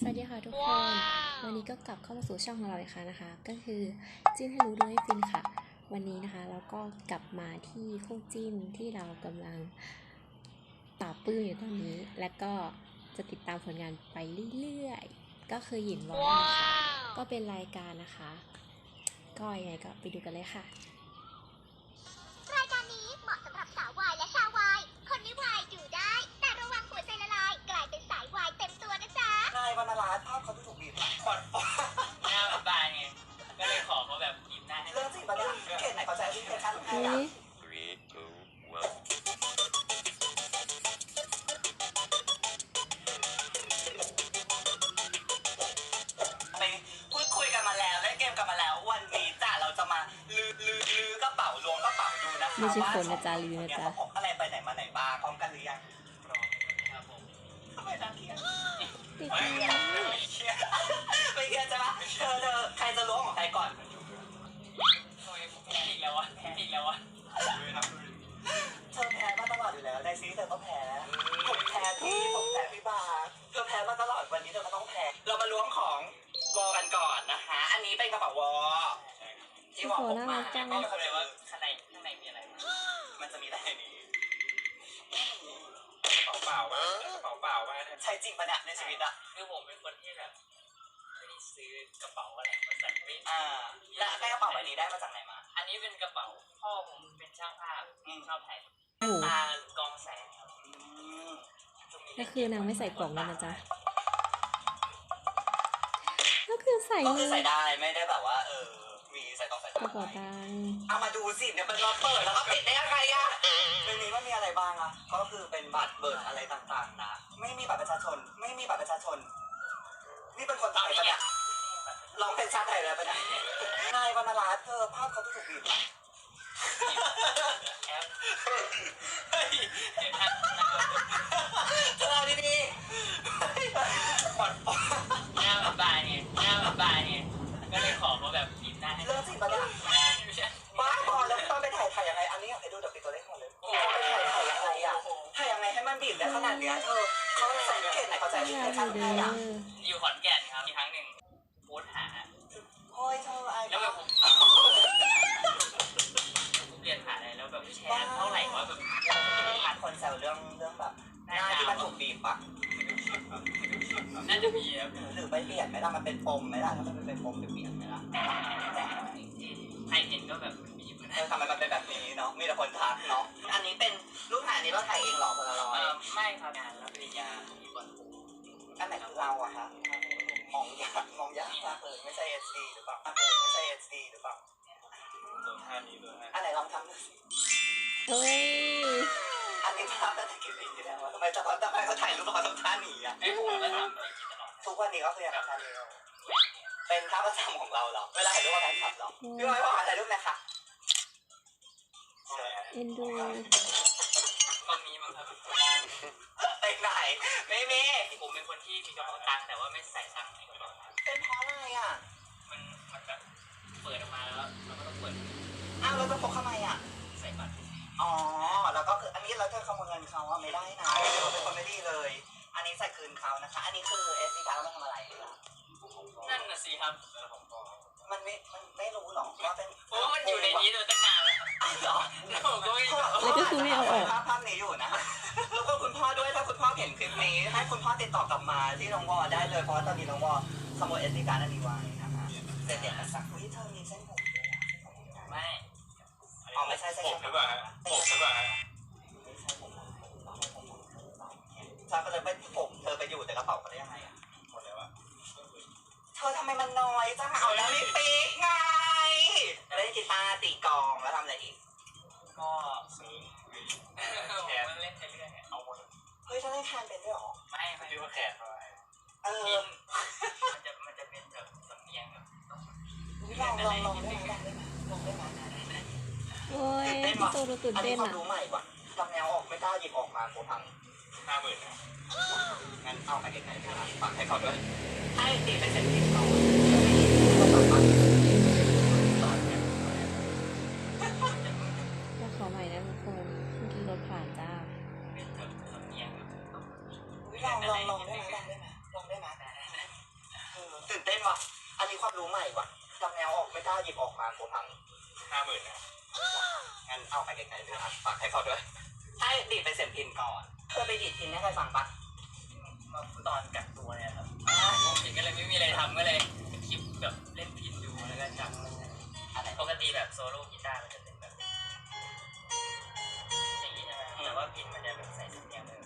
สวัสดีค่ะทุกคน วันนี้ก็กลับเข้ามาสู่ช่องของเราอีกครั้งนะคะ ก็คือจิ้นให้รู้ด้วยฟินค่ะ วันนี้นะคะเราก็กลับมาที่คู่จิ้นที่เรากำลังปราบปลื้มอยู่ตอนนี้ และก็จะติดตามผลงานไปเรื่อยๆ ก็คือหยินวอลนะคะก็เป็นรายการนะคะ ก็ยังไงก็ไปดูกันเลยค่ะ จ๊ะนายวรรณรัตน์ภาพเขาดูถูกบีบปอดหน้ามันบานไงก็เลยขอเขาแบบบีบหน้าให้เรื่องจริงปะเนี่ยเขตไหนเขาใช้แอปพลิเคชันให้เอ๊อะะ Three, two, one. ไปพูดคุยกันมาแล้วเล่นเกมกันมาแล้ว วันนี้จ้ะเราจะมาลือลือลือกระเป๋าล้วงกระเป๋าดูนะคะไม่ใช่ว่าคนนะจ๊ะลือนะจ๊ะเขาพกอะไรไปไหนมาไหนบ้างพร้อมกันหรือยัง ติดไม่ตามเกลียดไม่เกลียดใช่ปะเธอเธอใครจะล้วงของใครก่อนทำไมผมแพ้อีกแล้ววะแพ้อีกแล้ววะเธอแพ้มาตลอดอยู่แล้วในซีรีส์เธอก็แพ้ผมแพ้พี่ผมแพ้พี่บาสเธอแพ้มาตลอดวันนี้เธอก็ต้องแพ้เรามาล้วงของวอกันก่อนนะคะ อันนี้เป็นกระเป๋าวอที่วอพกมาก็ไม่เข้าใจว่า เป๋าเปล่าวะกระเป๋าเปล่าวะเนี่ยใช้จริงปะเนี่ยในชีวิตอะคือผมเป็นคนที่แบบไม่ได้ซื้อกระเป๋าอะไรมาใส่ไม่อ่าและได้กระเป๋าใบนี้ได้มาจากไหนมา อันนี้เป็นกระเป๋าพ่อผมเป็นช่างภาพชอบถ่ายโอ้โหตากองแสงครับอืมก็คือนางไม่ใส่กล่องแล้วนะจ๊ะก็คือใส่ก็เลคือยใส่ได้ไม่ได้แบบว่าเออมีใส่ต้องใส่กระเป๋าตังค์เอามาดูสิเนี่ยมันเราเปิดแล้วก็ปิดได้ยังไงอะ ในนี้มันมีอะไรบ้างอะก็คือเป็นบัตรเบิกอะไรต่างๆนะ ไม่มีบัตรประชาชน ไม่มีบัตรประชาชน นี่เป็นคนไทยปะเนี่ยลองเป็นชาติไทยเลยปะเนี่ยนายวรรณรัตน์เธอภาพเขาถูกบีบปะแอปเฮ้ยเดี๋ยวท่านเธอเอาดีๆปอดปอดหน้ามันบานไงหน้ามันบานไงก็เลยขอเขาแบบบีบหน้าให้เรื่องจริงปะเนี่ย มันบีบได้ขนาดเนี้ยเธอเขาใส่เกณฑ์ไหนเขาใส่ที่ไม่ไหนเอาข้างเด้ในอะออยู่ขอนแก่นครับมีครั้งหนึ่งโพสต์หาโอ้ยเธอไอ้แล้วแบบผมผมเรียนหาอะไรแล้วแบบแชร์เท่าไหร่ว่าแบบผ่านคนแซวเรื่องเรื่องแบบหน้าที่มันถูกบีบปะน่าจะมีครับหรือไปเปลี่ยนไหมล่ะมันเป็นปมไหมล่ะถ้ามันเป็นปมจะเปลี่ยนไหมล่ะใครเห็นก็แบบมีอยู่เอนะอ ทำไมมันเป็นแบบนี้เนาะมีแต่คนทักเนาะอันนี้เป็นรูปถ่ายอันนี้เราถ่ายเองเหรอคนละร้อเอยอไม่ครับงานรับปริญญามีคนอันไหนของเราอะคะมองยากมองยากมากเลยไม่ใช่ SD หรือเปล่าเออไม่ใช่ SD หรือเปล่าตัวท่านี้ตัวท่าอันไหนลองทำดูสิเอ้ยอันนี้ภาพตั้งแต่กี่ปีที่แล้วอะทำไมจะทำไมเขาถ่ายรูปเขาทำท่าหนีอะไอ้ผมก็ทำอะไรกินตลอดทุกวันนี้ก็คือยังทำท่านี้อยู่เป็นท่าประจำของเราเหรอเวลาถ่ายรูปกับแฟนคลับเหรอพี่ไว้ว่าถ่ายรูปหนะคะ เอ็นดูก็มีมั้งครับไปไหนไม่มีผมเป็นคนที่มีกระเป๋าตังค์แต่ว่าไม่ใส่ตังค์ในกระเป๋าตังค์เป็นเพราะอะไรอะ มันมันแบบเปิดออกมาแล้วเราก็ต้องเปิดอ้าวเราจะพกทำไมอะ ใส่บัตรอ๋อ แล้วก็คืออันนี้เราจะขโมยเงินเขาอะไม่ได้นะเราเป็นคนไม่ดีเลย อันนี้ใส่คืนเขานะคะ อันนี้คือเอสซีการ์ดมาทำอะไรล่ะนั่นน่ะสิครับมั นไม่ มันไม่รู้หรอกว่าเป็นเพราะว่ามันอยู่ในนี้มาตั้งนานแล้วอ้าวเหรอแล้วผมก็ไม่รู้แล้วก็คือไม่เอาออก ภาพภาพนี้อยู่นะ แล้วก็คุณพ่อด้วยถ้าคุณพ่อเห็นคลิปนี้ ให้คุณพ่อติดต่อกลับมาที่น้องวอได้เลย เพราะว่าตอนนี้น้องวอขโมยเอสซีการ์ดอันนี้ไว้นะคะเสร็จเด็กมาสักอุ้ยเธอมีเส้นผมด้วยอะไม่อ๋อไม่ใช่เส้นผมหรือเปล่าฮะผมหรือเปล่าฮะถ้าก็เลยไม่ผมเธอไปอยู่แต่กระเป๋าเข เธอทำไมมันน้อยจังเอาแล้วไม่ปีกไงเล่นกีตาร์ตีกลองแล้วทำอะไรอีกก็ซื้อผมเล่นไปเรื่อยเอาหมดเฮ้ยเธอเล่นแคนเป็นด้วยเหรอไม่ไม่เรียกว่าแขนเท่าไหร่เอกิอนมันจะมันจะเป็นแบบสำเนียงแบบลองลองลองได้ไหมลองได้ไหมลองได้ไหมโอ้ยพี่โตดูตื่นอันเต้นี้นความอะรู้ใหม่ว่ะลำแนวออกไม่กล้าหยิบออกมาโคทังห้าหมื่นนะ งั้นเอาไปเก็บไหนดีล่ะฝากให้เขาด้วยให้ตีเป็นเซนติเขาตอนเนี้ยแล้วขอใหม่นะทุกคนเมื่อกี้รถผ่านจ้าเป็นแบบสำเนียงแบบลองลองลองได้ไหมลองได้ไหมลองได้ไหมตื่นเต้นว่ะอันนี้ความรู้ใหม่ว่ะจำแนวออกไม่กล้าหยิบออกมาโคพังห้าหมื่นนะงั้นเอาไปไกลๆเลยอะฝากให้เขาด้วยให้ดีดไปเสียงพินก่อนเคยไปดีดพินให้ใครฟังปะ ตอนกักตัวเนี่ยครับปกติก็เลยไม่มีอะไรทำก็เลยคลิปแบบเล่นพินดูแล้วก็จำอะไรปกติแบบโซโล่กีตาร์มันจะเป็นแบบอย่างนี้ใช่ไหมแต่ว่าพินมันจะแบบใส่ถุงยางเลย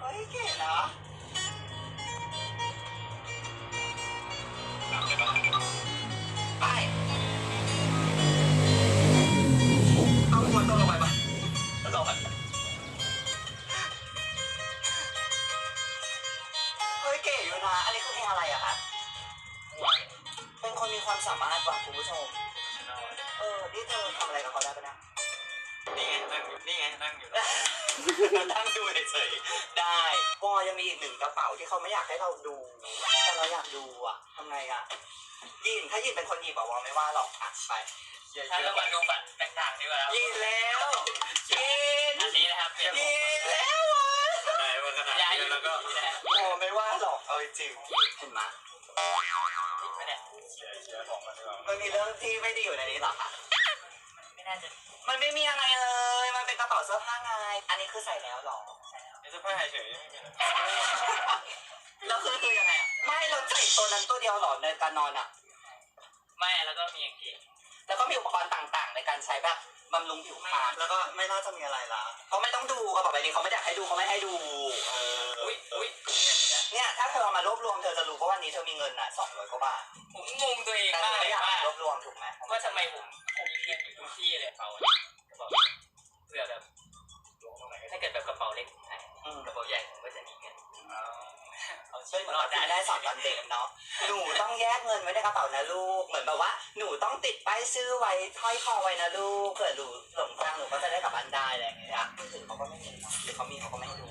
เฮ้ยเก๋นะหลับ นั่งอยู่นี่ไงนั่งอยู่นั่งดูเฉยๆได้วอยังมีอีกหนึ่งกระเป๋าที่เขาไม่อยากให้เราดู แต่เราอยากดูอะทำไงอะยินถ้ายินเป็นคนหยิบอะวอไม่ว่าหรอกอะไปถ้าเรามาดูบัตรต่างๆดีกว่าครับยินแล้วยินอันนี้นะครับเป็นยินแล้ววะได้ว่าขนาดยานี้อยู่แล้วก็นะฮะวอไม่ว่าหรอกเอาจริงๆเห็นไหมติดไปเนี่ยเชียร์เชียร์ของมันดีกว่ามันมีเรื่องที่ไม่ดีอยู่ในนี้หรอคะไม่น่าจะ มันไม่มีอะไรเลย มันเป็นกระเป๋าเสื้อผ้าไง อันนี้คือใส่แล้วหรอไอ้เสื้อผ้าเฉยๆไม่มีอะไรแล้วคือคือยังไงอะไม่เราใส่ตัวนั้นตัวเดียวหรอในการนอนอะไม่แล้วก็มีอย่างเกงแล้วก็มีอุปกรณ์ต่างๆ ในการใช้แบบ บำรุงผิวพรรณแล้วก็ไม่น่าจะมีอะไรละเขาไม่ต้องดูกระเป๋าใบนี้เขาไม่อยากให้ดูเขาไม่ให้ดูเอออุ้ยอุ้ยเนี่ยถ้าเธอเอามารวบรวมเธอจะรู้เพราะวันนี้เธอมีเงินอะสองร้อยกว่าบาทผมงงตัวเองแต่เธมาอกเลไม่ยอยากว่ารวบรวมถูกไหมว่าทำไมผมผมเรียนอยู่ทุกที่เลยเป๋าบอกเผื่อแบบ เอาช่ชีวยวิเหตมือนรอเราดได้ได้สอนตอนเด็กเนาะหนูต้องแยกเงินไว้ในกระเป๋านะลูก เหมือนแบบว่าหนูต้องติดป้ายชื่อไว้ห้อยคอไว้นะลูกเผื่อหนูหลงทางหนูก็จะได้กลับบ้านได้อะไรอย่างเงี้ยมือถือเขาก็ไม่มีเนาะหรือเขามีเขาก็ไม่ให้ดู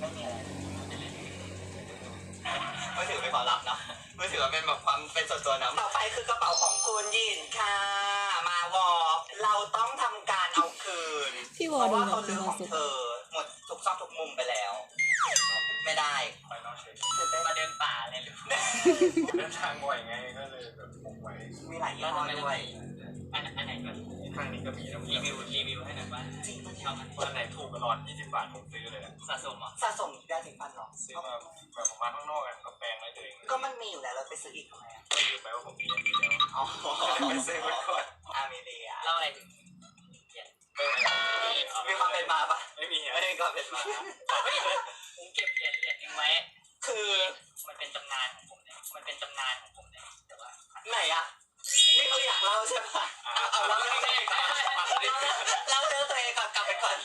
ไม่มีอะไรมือถือเป็นความลับเนาะมือถือมันเป็นแบบความเป็นส่วนตัวเนาะต่อไปคือกระเป๋าของคุณยินค่ะ มาวอเราต้องทำการเอาคืนพี่เพวอราะดูว่าแบบเขามีลื้อคขวามองสุขเธอหมดทุกซอกทุกมุมไปแล้ว ไม่ได้ไปนอกเฉยตื่นเต้นมาเดินป่าเลยหรือเดินทางบ่อยไงก็เลยแบบพกไว้มีหลายยี่ห้อด้วยอันอันไหนก่อนข้างนี้ก็มีนะรีวิวรีวิวให้หน่อยว่าจริงมันชอบมันวันไหนถูกตลอด20บาทผมซื้อเลยอะสะสมอะสะสมยาสีฟันหรอซื้อมาแบบประมาณข้างนอกกันก็แปลงไว้ตัวเองก็มันมีอยู่แล้วเราไปซื้ออีกทำไมอะก็ลืมไปว่าผมมีอันนี้แล้วอ๋อไปซื้อไว้ก่อนอามีเดียเล่าอะไรถึงไม่ไม่มีความเป็นมาปะไม่มีไม่อะได้ความเป็นมาเฮ้ยผม เก็บเหรียญเหรียญหนึ่งไว้ คือมันเป็นตำนานของผมเนี่ยมันเป็นตำนานของผมเนี่ยแต่ว่าไหนอะนี่คืออยากเล่าใช่ปะเอาเอาเล่าเรื่องตัวเองก่อนเล่าเรื่องตัวเองก่อนกลับไปก่อน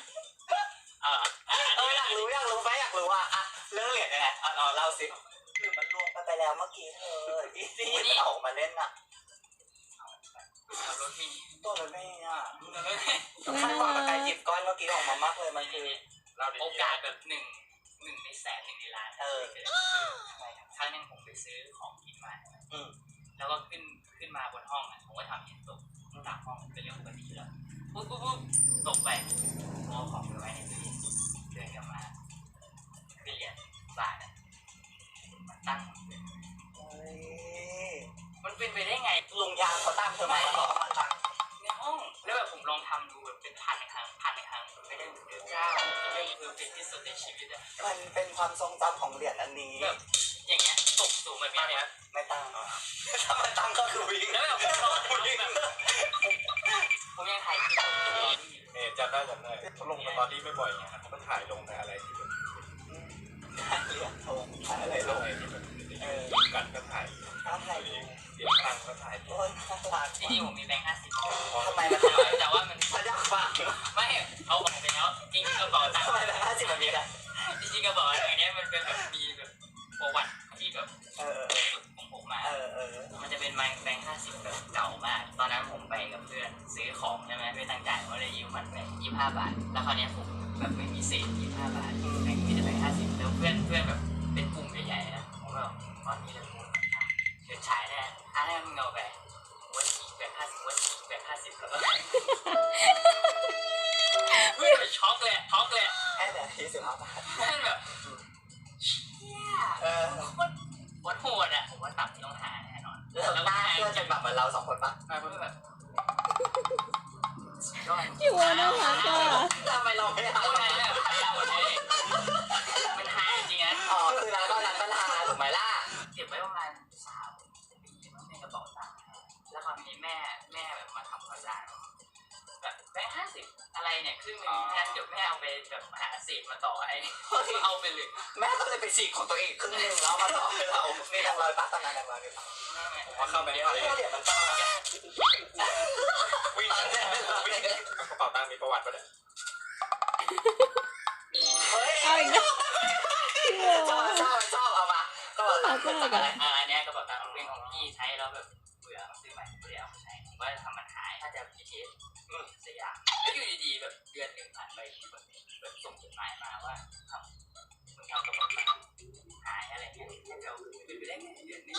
เออเอออยากรู้อยากรู้ไหมอยากรู้อะอะเรื่องเหรียญยังไงอะเราเล่าสิหรือมันรวมกันไปแล้วเมื่อกี้เธอที่ที่หยิบมันออกมาเล่นอะขับรถมีตัวรถเมย์อะแล้วก็คาดหวังกับการหยิบก้อนเมื่อกี้ออกมามากเลยมันคือเล่าดีโอกาสแบบหนึ่ง หนึ่งในแสนหนึ่งในล้านเออครั้งหนึงผมไปซื้อของกินมาอืมแล้วก็ขึ้นขึ้นมาบนห้องอะผมก็ทำเหรียญตกตามห้องเป็นเรื่องปกติอยู่แล้วปุ๊บปุ๊บปุ๊บตกไปผมเอาของ เออของผมมา เออเออมันจะเป็นแบงค์แบงค์ห้าสิบแบบเก่ามาก ตอนนั้นผมไปกับเพื่อนซื้อของใช่ไหมไม่ตั้งใจก็เลยยืมมันแบงยี่ห้าบาท แล้วคราวเนี้ยผมแบบไม่มีเศษยี่ห้าบาทแบงค์มีแต่แบงค์ห้าสิบแล้วเพื่อนเพื่อนแบบ สิบอะไรเนี่ยครึ่งหนึงงั้นเดี๋ยวแม่เอาไปแบบหาสิบมาต่อให้เอาไปเลยแม่ก็เลยไปฉีกของตัวเองครึ่งหนึงแล้วมาต่อให้เรามีดังรอยปะตอนนั้นดังรอยไหมผมว่าเข้าไปในเดี๋ยวทะเลเดี๋ยวมันต้องวิ่งวิ่งกระเป๋าตังค์มีประวัติปะเนี่ยมีเฮ้ยเอาอีกแล้วพี่วัชอบวชอบชอบเอามาก็บอกตังค์เป็นจากอะไร หมายมาว่าทำมึงเอากระเป๋าตังค์หายอะไรเงี้ยให้เราเป็นไปได้ไงเดือนนี้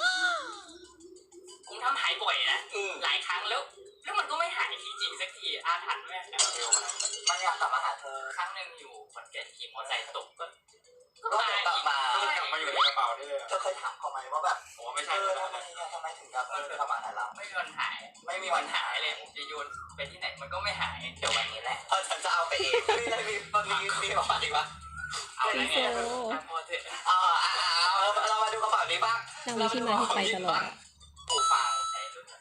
ผมทำหายบ่อยนะหลายครั้งแล้ว แล้วมันก็ไม่หายจริงๆสักทีอาถรรพ์แม่แอบเร็วนมันอยากกลับมาหาเธอครั้งหนึ่งอยู่ขอนแก่นขี่มอเตอร์ไซค์ตกก็ก็ตาย อยู่ในกระเป๋านี่เลยเธอเคยถามเขาไหมว่าแบบผมว่าไม่เอใช่อแล้วทำไมเนี่ยทำไมถึงแบบเออกลับมาหาเราไม่มีวันหายไม่มีวันหายเลยผมจะโยนไปที่ไหนมันก็ไม่หายเดี๋ยววันนี้แหละเออฉันจะเอาไปเองมีอะไรมีมีมีประวัติอีกปะเอาแล้วไงอะพอเถอะอ๋ออะอะเอาเรามาดูกระเป๋านี้บ้างนางมีที่มาที่ไปตลอดอะหูฟังใช้รุ่นนั้น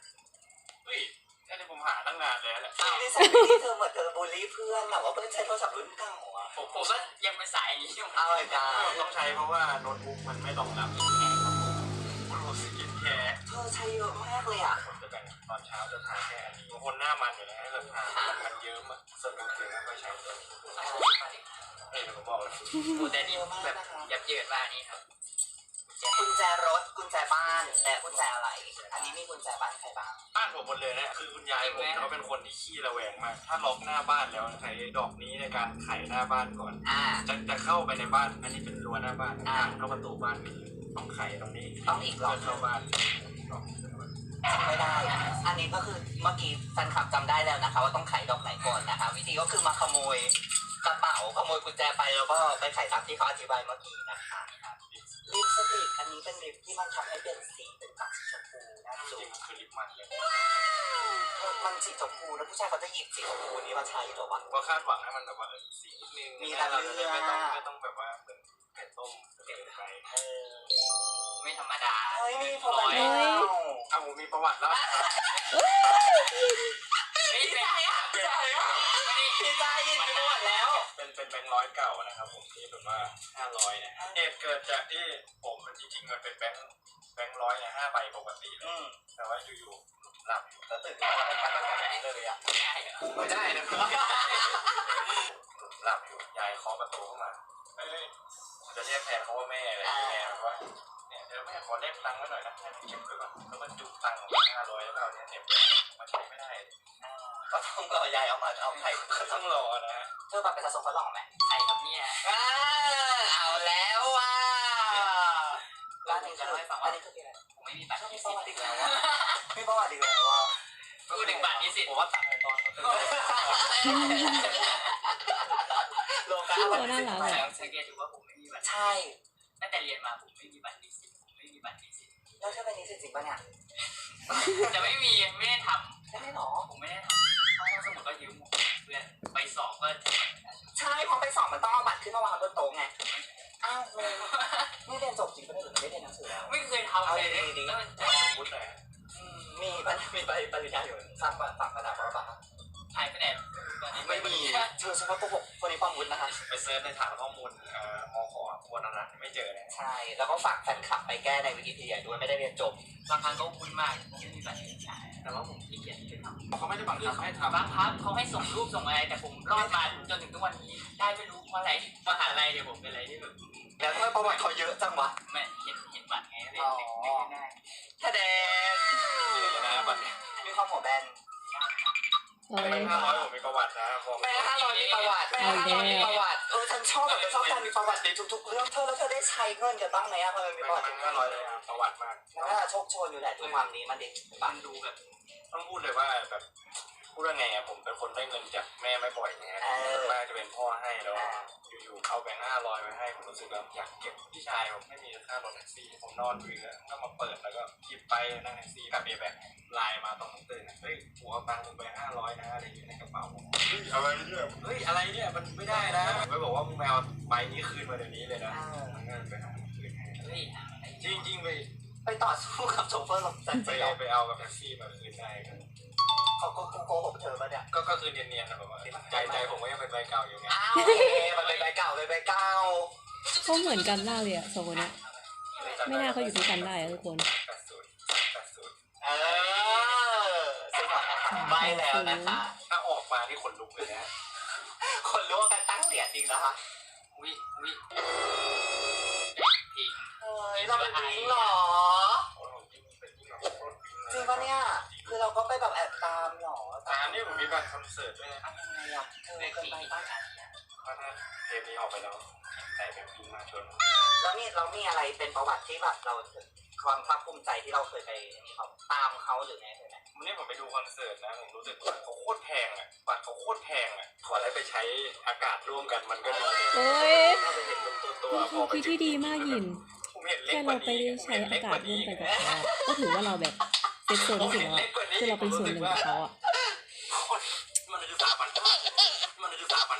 เฮ้ยนี่ที่ผมหาตั้งนานเลยแหละอ้าวนี่ฉันที่เธอเหมือนเธอบูลลี่เพื่อนแบบว่าเพื่อนใช้โทรศัพท์รุ่นเก่า ผมผมก็ยังเป็นสายนี้อยู่เอาเลยจ้าต้องใช้เพราะว่าโน้ตบุ๊กมันไม่รองรับสกินแคร์ครับผมโปรสกินแคร์เธอใช้เยอะมากเลยอะผมจะแบ่งตอนเช้าจะทาแค่อันนี้บางคนหน้ามันอยู่แล้วถ้าเกิดทามันเยิ้มอะส่วนกลางคืนไม่ค่อยใช้ตัวนี้เอ้ยผมบอกเลยดูแต่นี่แบบยับเยินมากนี่ครับ กุญแจรถกุญแจบ้านแต่กุญแจอะไร อันนี้มีกุญแจบ้านใครบ้าง บ้านผมหมดเลยนะคือคุณยายผมเขาเป็นคนที่ขี้ระแวงมาก ถ้าล็อกหน้าบ้านแล้วใช้ดอกนี้ในการไขหน้าบ้านก่อนอ่า จะจะเข้าไปในบ้าน อันนี้เป็นรั้วหน้าบ้านทางเข้าประตูบ้านมีต้องไขตรงนี้ต้องอีกรอบ เพื่เข้าบ้านไม่ได้อันนี้ก็คือเมื่อกี้แฟนคลับจำได้แล้วนะคะ ว่าต้องไขดอกไหนก่อนนะคะ วิธีก็คือมาขโมยกระเป๋าขโมยกุญแจไปแล้วก็ไปไขตามที่เขาอธิบายเมื่อกี้นะคะ ลิปสติกอันนี้เป็นลิปที่มันทำให้เปลี่ยนสีเป็นจากสีชมพูนะจดูริงๆคือลิปมันเลยมันสีชมพูแล้วผู้ชายเขาจะหยิบสีชมพูนี้มาใช้เหรอวะก็คาดหวังให้มันแบบว่าเออสีนิดนึงมีระเบียบเราจะได้ไม่ต้องไม่ต้องแบบว่าเหมือนไข่ต้มเกินไปเออไม่ธรรมดาเฮ้ยมีพอมันเฮ้ยอ้าวผมมีประวัติแล้วไม่ใช่อะใช่อะ พี่ใจยินไปหมดแล้ว เป็นเป็นแบงค์ร้อยเก่านะครับผมที่แบบว่าห้าร้อยเนี่ยเหตุเกิดจากที่ผมมันจริงๆมันเป็นแบงค์แบงค์ร้อยเนี่ยห้าใบปกติเลยอืมแต่ว่าอยู่ๆหลับอยู่แล้วตื่นขึ้นมาแล้วเป็นการแบบนี้เลยอะไม่ใช่เหรอไม่ได้นะหลับอยู่ยายเคาะประตูเข้ามาเฮ้ยผมจะเรียกแทนเขาว่าแม่อะไรอย่างเงี้ยแม่บอกว่าเนี่ยเดี๋ยวแม่ขอเลขตังค์ไว้หน่อยนะให้เก็บไว้ก่อนแล้วมันจุกตังค์ห้าร้อยแล้วก็เอาเนี่ยเหน็บมาใช้ไม่ได้ ก็ต้องรอยายเอามาเอาไข่ก็ต้องรอนะฮะเธอบัตรประชาชนเขาหล่อไหมใครกับเนี่ยอ่าเอาแล้วว่ะร้านนี้คืออันนี้คืออะไรผมไม่มีบัตรมีนิประสิตวัติอีกแล้วว่ะมีประวัติอีกแล้วว่ะพูดถึงบัตรนิสิตผมว่าตังค์ในตอนเขาเป็นโลกาพี่วัวน่ารักแต่อะสังเกตดูว่าผมไม่มีบัตรใช่ตั้งแต่เรียนมาผมไม่มีบัตรนิสิตผมไม่มีบัตรนิสิตแล้วเธอเป็นนิสิตจริงปะเนี่ยแต่ไม่มีไม่ได้ท ใช่ไหมหรอำผมไม่ได้ทำห้องสมุดก็ยืมผมเพื่อนไปสอบก็ใช่พอไปสอบมันต้องเอาบัตรขึ้นมาวางบนโต๊ะไงอ้าวมึงไม่เรียนจบจริงปะเนี่ยหรือไม่ได้เรียนหนังสือแล้วไม่เคยทำเลยแล้วมันจะพุทธนะมีปมีใบปริญญาอยู่สร้างบัตรต่างประดับหรือเปล่าหายไปไหนตอนนี้ไม่มีเธอฉันว่าโกหกคนนี้ความวุฒินะคะไปเซิร์ชในฐานข้อมูลเอ่อมขอควรนันไม่เจอเลยใช่ แล้วก็ฝากแฟนคลับไปแก้ในวิกิพีเดียด้วยไม่ได้เรียนจบบางครั้งก็วุ่นมากผมไม่มีบัตรนิสิต แต่ว่าผมขี้เกียจไปทำเขาไม่ได้บังคับให้ทำบางพักเขาให้ส่งรูปส่งอะไร แต่ผมรอดมาจนถึงทุกวันนี้ ได้ไม่รู้เพราะอะไรมหาลัยเดี๋ยวผมเป็นอะไรที่แบบแล้วทำไมประวัติเขาเยอะจังวะไม่เห็นเห็นบัตรไงเลยนึกนึกได้แสดงนะบัตรมีความหัวแบนโอ้ย แบงค์ห้าร้อยผมมีประวัตินะบอกแม่ห้าร้อยมีประวัติแม่ห้าร้อยมีประวัติ เออฉันชอบแบบชอบการมีประวัติในทุกๆเรื่องเธอแล้วเธอได้ใช้เงินกันบ้างไหมอะเพราะมันมีแบประวังติค์ห้าร้อยประวัติมากมันน่าจะโชคโชนอยู่แหละด้วยความนี้มันเด็กมันดูแบบต้องพูดเลยว่าแบบ พูดว่าไงอะผมเป็นคนได้เงินจากแม่ไม่บ่อยไงเออ ส่วนมากจะเป็นพ่อให้แล้วอยู่ๆเอาแบงค์ห้าร้อยมาให้ผมรู้สึกแบบอยากเก็บพี่ชายผมไม่มีค่ารถแท็กซี่ผมนอนอยู่แล้วก็มาเปิดแล้วก็หยิบไปนั่งแท็กซี่แบบเอแบกไลน์มาตอนผมตื่นอะเฮ้ยหัวตังค์ผมไปห้าร้อยนะอะไรอย่างเงี้ยในกระเป๋าผมเฮ้ยอะไรเนี่ยเฮ้ยอะไรเนี่ยมันไม่ได้นะไม่บอกว่ามึงแมวใบนี้คืนมาเดี๋ยวนี้เลยนะมันก็ไปหาคืนให้เฮ้ยจริงๆไป ไปต่อสู้กับโชเฟอร์รถแท็กไปซี่เหรอไปเอากับแท็กซี่มาคืนได้ครับ เขาก็โกหกเธอปะเนี่ย ก็ก็คือเนียนๆนะแบบว่าใจใจผมก็ยังเป็นใบเก่าอยู่ไงอ้าวโอเคมันเป็นใบเก่าเลยใบเก่าเขาเหมือนกันมากเลยอะสองคนเนี้ยไม่น่าเขาอยู่ด้วยกันได้อะทุกคน แปดศูนย์แปดศูนย์เออซึ่งใบแล้วนะคะ ถ้าออกมาที่ขนลุกเลยนะคนรู้ว่ากันตั้งเหรียญจริงนะคะวิวิพี่เฮ้ยเราเป็นวิงเหรอ โจริงปะเนี่ย คือเราก็ไปแบบแอบตามเหรอตามนี่ผมมีบัตรคอนเสิร์ตด้วยนะอะไรยังไงอะเธอเกินไปปะเพราะถ้าเทปนี้ออกไปแล้วใจเป็นปิ๊งมาชน แล้วนี่เรามีอะไรเป็นประวัติที่แบบเราความภาคภูมิใจที่เราเคยไปนี่เขาตามเขาหรือไงเคยไหมวันนี้ผมไปดูคอนเสิร์ตนะผมรู้สึกว่าเขาโคตรแพงอะบัตรเขาโคตรแพงอะขออะไรไปใช้อากาศร่วมกันมันก็ดีเลยโอ้ยเราไปเห็นตัวตัวพอไปคือที่ดีมากหยินผมเห็นเล็กแค่กเราว่าไปนี้ได้ใช้อากาศร่วมกันกับเขาอะก็ถือว่าเราแบบ เซฟโซนที่สุดแล้วอะคือเราเป็นส่วนหนึ่งของเขาอะมันคือสามพันมันคือสามพัน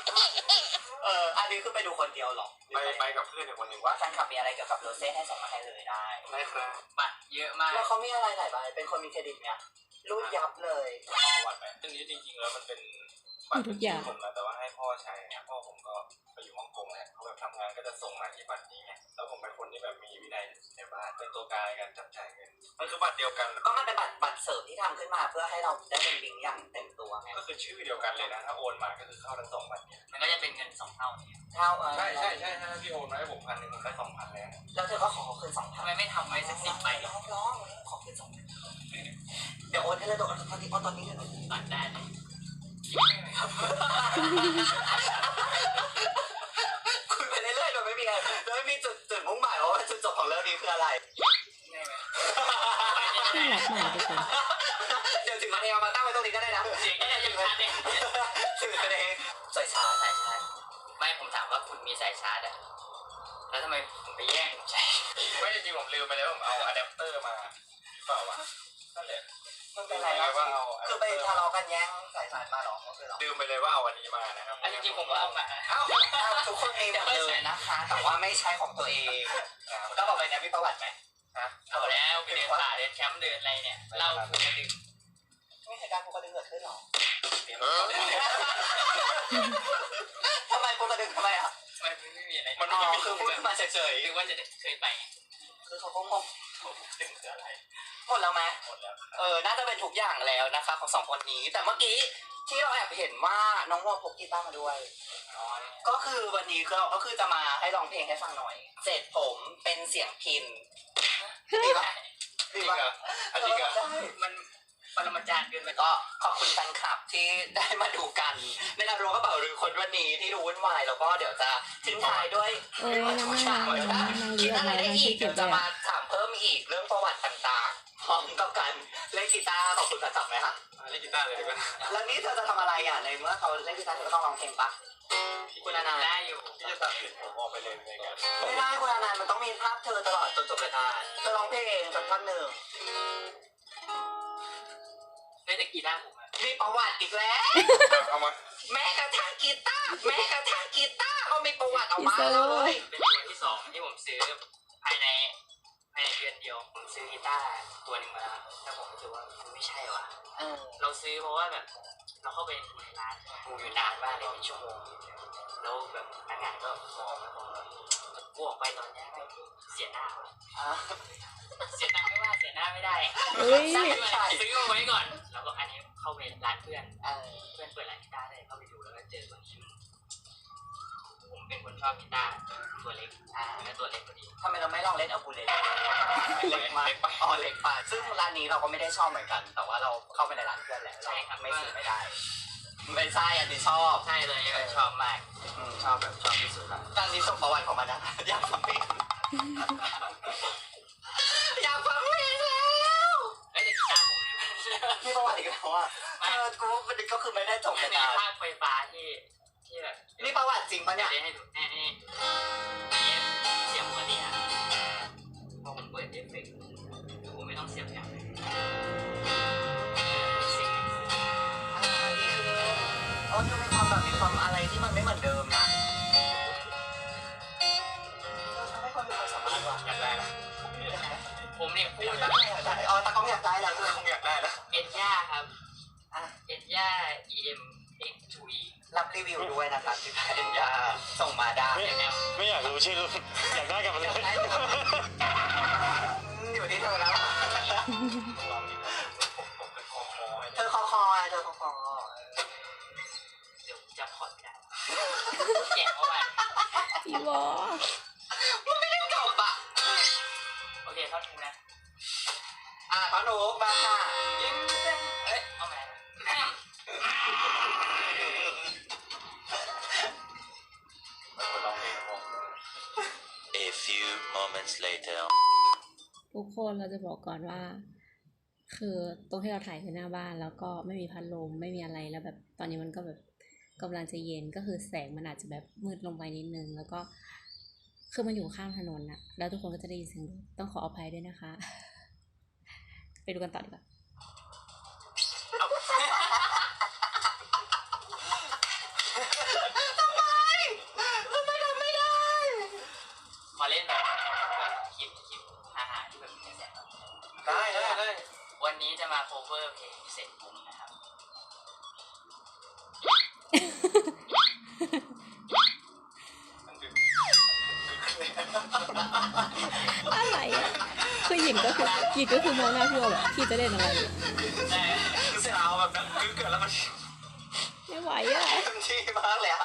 เอออันนี้คือไปดูคนเดียวเหรอไปไปกับเพื่อนอีกคนหนึ่งว่าแฟนคลับมีอะไรเกี่ยวกับโรเซ่ให้ส่งมาให้เลยได้ไม่ครับบัตรเยอะมากแล้วเขามีอะไรหลายใบเป็นคนมีเครดิตเนี่ยรูดยับเลยเอาประวัติไหมอันนี้จริงๆแล้วมันเป็น บัตรที่ผมนะแต่ว่าให้พ่อใช้เนี่ยพ่อผมก็ไปอยู่ฮ่องกงเนี่ยเขาแบบทำงานก็จะส่งมาที่บัตรนี้ไงแล้วผมเป็นคนที่แบบมีวินัยในบ้านเป็นตัวกลางในการจับจ่ายเงินมันคือบัตรเดียวกันก็มันเป็นบัตรบัตรเสริมที่ทำขึ้นมาเพื่อให้เราได้เป็นบิงอย่างเต็มตัวไงก็คือชื่อเดียวกันเลยนะถ้าโอนมาก็คือเข้าทั้งสองบัตรเนี่ยมันก็จะเป็นเงินสองเท่าเนี่ยเท่าเออใช่ใช่ใช่ถ้าพี่โอนมาให้ผมพันหนึ่งผมได้สองพันแล้วแล้วเธอก็ขอคืนสองพัทำนไมไม่ทำไว้สักสิบใบร้องร้องขอคืนสองพันเดี๋ยวโอนให้เลยเดี๋ยวโอนตอนนี้โอนตอนนี้เลยบัตรได้เลย คุยไปเรื่อยๆโดยไม่มีอะไรโดยไม่มีจุดจุดมุ่งหมายว่าจุดจบของเรื่องนี้คืออะไรง่ายไหมน่ารักมากทุกคน เดี๋ยวถึงวันเองเอามาตั้งไว้ตรงนี้ก็ได้นะเสียงก็จะยังชัดเลยถึงวันเองสายชาสายชาไม่ผมถามว่าคุณมีสายชาร์จอะแล้วทำไมผมไปแย่งใช้ไม่จริงๆผมลืมไปแล้วผมเอาอะแดปเตอร์มาหรือเปล่าวะนั่นแหละ ไม่เป็นไรครับคือไปทะเลาะกันแย่งสายสารมาหรอก็คือหรอลืมไปเลยว่าเอาอันนี้มานะครับอันจริงๆผมก็เอามาเอ้าทุกคนมีหมดเลยนะคะ แต่ว่าไม่ใช่ของตัวเองก็บอกไปเนี่ยมีประวัติไหมฮะเอาแล้วไปเดินป่าเดินแคมป์เดินอะไรเนี่ยเล่าถูกกระดึงไม่เคยการภูกระดึงเกิดขึ้นหรอเตรียมตัวเลยทำไมภูกระดึงทำไมอะมันไม่มีอะไรมันอ๋ไม่อมีคือพูดขึ้นมาเฉยหรือว่าจะเคยไปๆคือเขาก็งง ดึงคืออะไรหมดแล้วไหมหมดแล้วเออ น่าจะเป็นทุกอย่างแล้วนะคะ ของสองคนนี้ แต่เมื่อกี้ที่เราแอบเห็นว่าน้องวอพกกีตาร์มาด้วยก็คือวันนี้คือเราก็คือจะมาให้ร้องเพลงให้ฟังหน่อย เสร็จผมเป็นเสียงพินดีปะจริงเหรออันจริงเหรอได้มันปรมาจารย์เกินไปก็ขอบคุณแฟนคลับที่ได้มาดูกัน ในการรู้กระเป๋าหรือคนวันนี้ที่ดูวุ่นวายแล้วก็เดี๋ยวจะทิ้งท้ายด้วยเอ้ยน้ำนางนางนางคิเลืดอกอะไรมาได้นางอีชี้กเก็เดี๋บยวด้จะวยมาถามเพิ่ม อีกเรื่องประวัติต่างๆพร้อมกับการเล่นกีตาร์ขอบคุณแฟนคลับไหมคะเล่นกีตาร์เลยดีกว่าแล้วนี่เธอจะทำอะไรอะในเมื่อเขาเล่นกีตาร์เธอก็ต้องร้องเพลงปะคุณอนันต์ได้อยู่ที่จะตัดสินผมออกไปเลยในการไม่ได้คุณอนันต์มันต้องมีภาพเธอตลอดจนจบรายการเธอร้องเพลงเองสักท่อนหนึ่งได้แต่กีตาร์ผมอะมีประวัติอีกแล้วเอามาแม้กระทั่งกีตาร์แม้กระทั่งกีตาร์ก็มีประวัติออกมาเลยเป็นตัวที่สองที่ผมซื้อภายใน ภายในเดือนเดียวผมซื้อกีตาร์ตัวหนึ่งมาแล้วผมรู้สึกว่ามันไม่ใช่ว่ะเออเราซื้อเพราะว่าแบบเราเข้าไปในร้านดูอยู่นานมากเลยเป็นชั่วโมงแล้วแบบอากาศก็ร้อนแล้วผมแบบกูออกไปตอนนี้ไม่เสียหน้าว่ะอะเสียตังค์ไม่ว่าเสียหน้าไม่ได้เอ้ย ซื้อมาซื้อมาไว้ก่อน แล้วก็อันนี้เข้าไปร้านเพื่อน เออเพื่อนเปิดร้านกีตาร์ได้เข้าไปดูแล้วก็เจอคนที่ผม เป็นคนชอบกีตาร์ตัวเล็กอ่าและตัวเล็กพอดีทำไมเราไม่ลองเล่นเอาบูเลเล่เล็กมากอ๋อเล็กไปซึ่งร้านนี้เราก็ไม่ได้ชอบเหมือนกัน แต่ว่าเราเข้าไปในร้านเพื่อนแล้วเราไม่ซื้อไม่ได้ไม่ใช่อันนี้ชอบใช่เลยชอบมากอืมชอบแบบชอบที่สุดละตอนนี้ส่งประวัติของมันนะอยากฟังเพลงอยากฟังเพลงแล้วเอ้ยแต่กีตาร์ผมเนี่ยมีประวัติอีกแล้วอะเออกูมันก็คือไม่ได้จบมีกันนานภาคไฟฟ้าที่ ที่แบบนี่ประวัติจริงปะเนี่ยวยได้ให้ดูแนี่นี่เสียงปกติอะพอผมเปิดเอฟเฟกต์ผมไม่ต้องเสียบอย่างเลยเสียง อันนี้คืออ๋อคือมีความแบบมีความอะไรที่มันไม่เหมือนเดิมนะ moments later ทุกคนเราจะบอกก่อนว่า คือตรงที่เราถ่ายคือหน้าบ้าน แล้วก็ไม่มีพัดลมไม่มีอะไรแล้วแบบตอนนี้มันก็แบบกำลังจะเย็นก็คือแสงมันอาจจะแบบมืดลงไปนิดนึง แล้วก็คือมันอยู่ข้างถนนอะแล้วทุกคนก็จะได้ยินเสียงต้องขออภัยด้วยนะคะ ไปดูกันต่อดีกว่า อะไรอะคือหยินก็คือหยินก็คือมองหน้าพี่วอแบบพี่จะเล่นอะไร แต่คือสาวแบบนั้นคือเกิดแล้วมันไม่ไหวอะ เต็มที่มากเลยอะ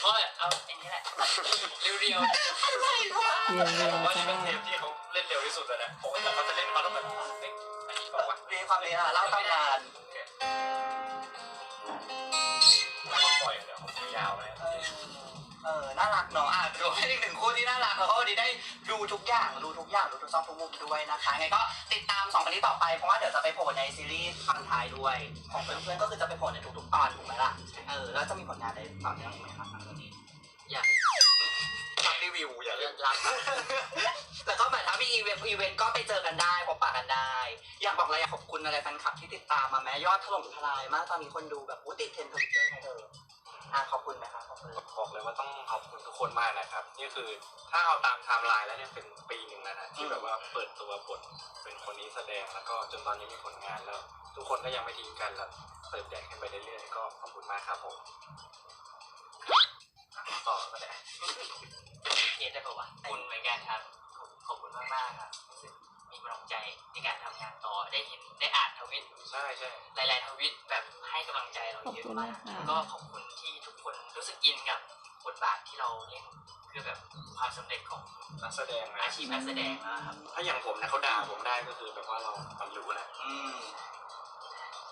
เพราะเอาอันนี้แหละเรียวเรียวเรียวผมว่าจ้านี่เป็นเทปที่เขาเล่นเร็วที่สุดแล้วนะผมว่าเขาจะเล่นมาแล้วแบบเฮ้ยอันนี้บอกว่า มีความนี้อะเล่าตำนาน อีกหนึ่งคู่ที่น่ารักแล้วก็วันนี้ได้ดูทุกอย่างดูทุกอย่างดูทุกซอกทุกมุมด้วยนะคะไงก็ติดตามสองคนนี้ต่อไปเพราะว่าเดี๋ยวจะไปโผล่ในซีรีส์ตอนท้ายด้วย ของเพื่อนๆก็คือจะไปโผล่ในทุกๆตอนถูกไหมล่ะเออแล้วจะมีผลงานอะไรต่อเนื่องอีกไหมครับหลังจากนี้อย่าทำรีวิวอย่าเลืลือมดรักแล้วก็หมายถ้ามีอีเวนต์อีเวนต์ก็ไปเจอกันได้พบปะกันได้ อยากบอกอะไรอยากขอบคุณอะไรแฟนคลับที่ติดตามมาแม้ยอดถล่มทลายมากตอนนี้คนดูแบบอู้ติดเทรนด์ทวิตเตอร์ไงเธอ อะขอบคุณไหมคะขอบคุณบอกเลยว่าต้องขอบคุณทุกคนมากนะครับ นี่คือถ้าเอาตามไทม์ไลน์แล้วเนี่ยเป็นปีหนึ่งแล้วนะที่แบบว่าเปิดตัวบทเป็นคนนี้แสดงแล้วก็จนตอนนี้มีผลงานแล้ว ทุกคนก็ยังไม่ทิ้งกันแล้วเติบใหญ่ขึ้นไปเรื่อยๆก็ขอบคุณมากครับผมต่อก็ได้เคสได้ปะวะคุณเหมือนกันครับผมขอบคุณมากๆครับรู้สึกมีกำลังใจในการทำงานต่อได้เห็นได้อ่านทวิตใช่ใช่หลายๆทวิตแบบให้กำลังใจเราเยอะมากขอบคุณนะคะแล้วก็ขอบคุณที่ทุก คนรู้สึกอินกับบทบาทที่เราเล่นคือแบบความสำเร็จของนักแสดงนะอาชีพนักแสดงนะครับถ้าอย่างผมนะเขาด่าผมได้ก็คือแบบว่าเรามันรู้นะอืม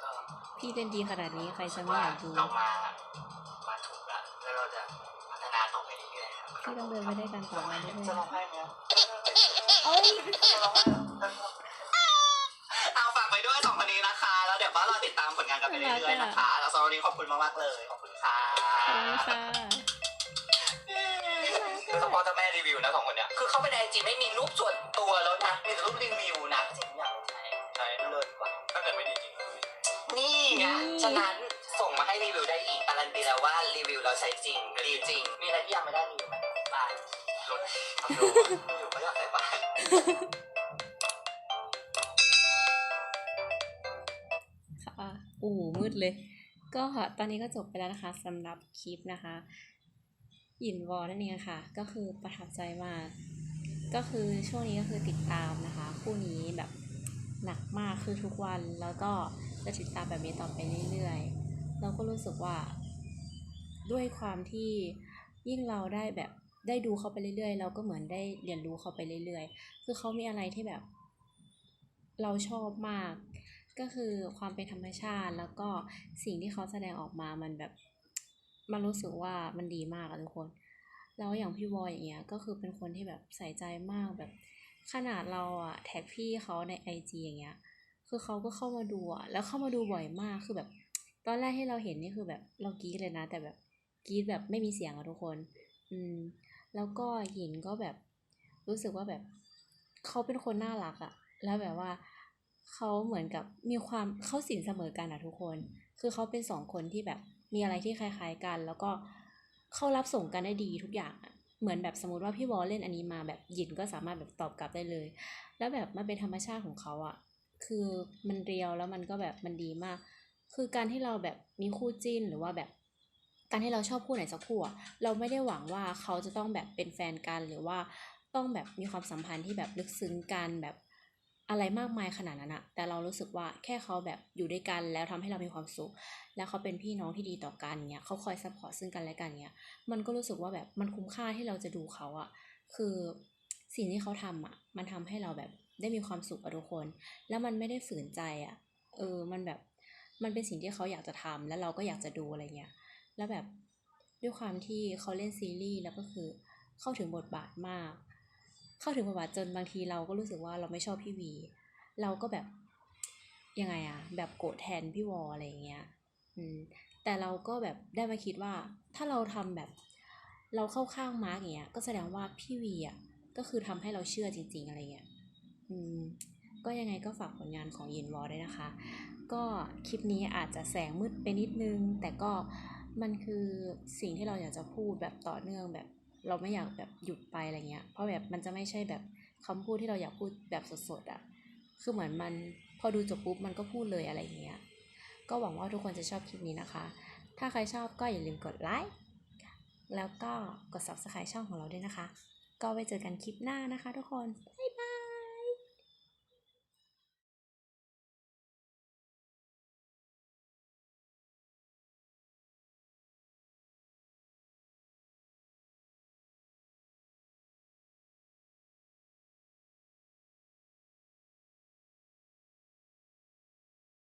ก็พี่เล่นดีขนาดนี้ใครจะไม่ว่าอยากดูเรามามาถูกแล้วแล้วเราจะพัฒนาต่อไปเรื่อยๆครับพี่ต้องเดินไปได้วยกันต่อไปเรื่อยจะร้องไห้ไหมๆเอ้ยจะร้องไห้เอาฝากไปด้วยสองคนนี้นะคะ แล้วเดี๋ยวก็รอติดตามผลงานกันไปเรื่อยๆนะคะ แล้วสำหรับวันนี้ขอบคุณมากๆเลย ขอบคุณค่ะ ขอบคุณค่ะ คือเฉพาะเจ้าแม่รีวิวนะสองคนเนี้ยคือเข้าไปในไอจีไม่มีรูปส่วนตัวแล้วนะ มีแต่รูปรีวิวนะจริงอย่างใช่ใช่เลยว่ะถ้าเกิดไม่ดีจริงก็ไม่ใช่นี่ไงฉะนั้นส่งมาให้รีวิวได้อีกการันตีแล้วว่ารีวิวเราใช้จริงดีจริง มีอะไรที่ยังไม่ได้รีวิวไหมบ้านรถเอาดูอยู่ก็อยากได้บ้านค่ะ โอ้โหมืดเลย ก็ตอนนี้ก็จบไปแล้วนะคะสำหรับคลิปนะคะหยินวอนั่นเองค่ะ ก็คือประทับใจมาก ก็คือช่วงนี้ก็คือติดตามนะคะ คู่นี้แบบหนักมากคือทุกวันแล้วก็จะติดตามแบบนี้ต่อไปเรื่อยๆ เราก็รู้สึกว่า ด้วยความที่ยิ่งเราได้แบบได้ดูเขาไปเรื่อยๆ เราก็เหมือนได้เรียนรู้เขาไปเรื่อยๆ คือเขามีอะไรที่แบบ เราชอบมาก ก็คือความเป็นธรรมชาติ แล้วก็สิ่งที่เขาแสดงออกมามันแบบ มันรู้สึกว่ามันดีมากอะทุกคน แล้วอย่างพี่วอยอย่างเงี้ยก็คือเป็นคนที่แบบใส่ใจมากแบบ ขนาดเราอะแท็กพี่เขาในไอจีอย่างเงี้ย คือเขาก็เข้ามาดูอะแล้วเข้ามาดูบ่อยมากคือแบบ ตอนแรกที่เราเห็นนี่คือแบบเรากรี๊ดเลยนะ แต่แบบกรี๊ดแบบไม่มีเสียงอะทุกคน อืม แล้วก็หยินก็แบบรู้สึกว่าแบบเขาเป็นคนน่ารักอะแล้วแบบว่า เขาเหมือนกับมีความเข้าสินเสมอกันอะทุกคน คือเขาเป็นสองคนที่แบบมีอะไรที่คล้ายๆกัน แล้วก็เข้ารับส่งกันได้ดีทุกอย่างอะเหมือนแบบสมมติว่าพี่วอลเล่นอันนี้มาแบบหยินก็สามารถแบบตอบกลับได้เลย แล้วแบบมันเป็นธรรมชาติของเขาอะคือมันเรียวแล้วมันก็แบบมันดีมาก คือการที่เราแบบมีคู่จิ้นหรือว่าแบบ การที่เราชอบคู่ไหนสักคู่อะเราไม่ได้หวังว่าเขาจะต้องแบบเป็นแฟนกันหรือว่าต้องแบบมีความสัมพันธ์ที่แบบลึกซึ้งกันแบบ อะไรมากมายขนาดนั้นอะแต่เรารู้สึกว่าแค่เขาแบบอยู่ด้วยกันแล้วทำให้เรามีความสุข แล้วเขาเป็นพี่น้องที่ดีต่อกันเนี้ยเขาคอยซัพพอร์ตซึ่งกันและกันเนี้ยมันก็รู้สึกว่าแบบมันคุ้มค่าที่เราจะดูเขาอะคือสิ่งที่เขาทำอะมันทำให้เราแบบได้มีความสุขอะทุกคน แล้วมันไม่ได้ฝืนใจอะเออมันแบบมันเป็นสิ่งที่เขาอยากจะทำแล้วเราก็อยากจะดูอะไรเงี้ยแล้วแบบด้วยความที่เขาเล่นซีรีส์แล้วก็คือเข้าถึงบทบาทมาก เข้าถึงบทบาทจนบางทีเราก็รู้สึกว่าเราไม่ชอบพี่วี เราก็แบบยังไงอะแบบโกรธแทนพี่วออะไรอย่างเงี้ยอืมแต่เราก็แบบได้มาคิดว่าถ้าเราทำแบบ เราเข้าข้างมาร์กอย่างเงี้ย ก็แสดงว่าพี่วีอะก็คือทำให้เราเชื่อจริง ๆ อะไรเงี้ยอืมก็ยังไงก็ฝากผลงานของยินวอลด้วยนะคะ ก็คลิปนี้อาจจะแสงมืดไปนิดนึง แต่ก็มันคือสิ่งที่เราอยากจะพูดแบบต่อเนื่องแบบ เราไม่อยากแบบหยุดไปอะไรเงี้ย เพราะแบบมันจะไม่ใช่แบบคำพูดที่เราอยากพูดแบบสดๆอะ่ะ คือเหมือนมันพอดูจบปุ๊บมันก็พูดเลยอะไรเงี้ย ก็หวังว่าทุกคนจะชอบคลิปนี้นะคะ ถ้าใครชอบก็อย่าลืมกดไลค์ แล้วก็กด subscribe ช่องของเราด้วยนะคะ ก็ไว้เจอกันคลิปหน้านะคะทุกคน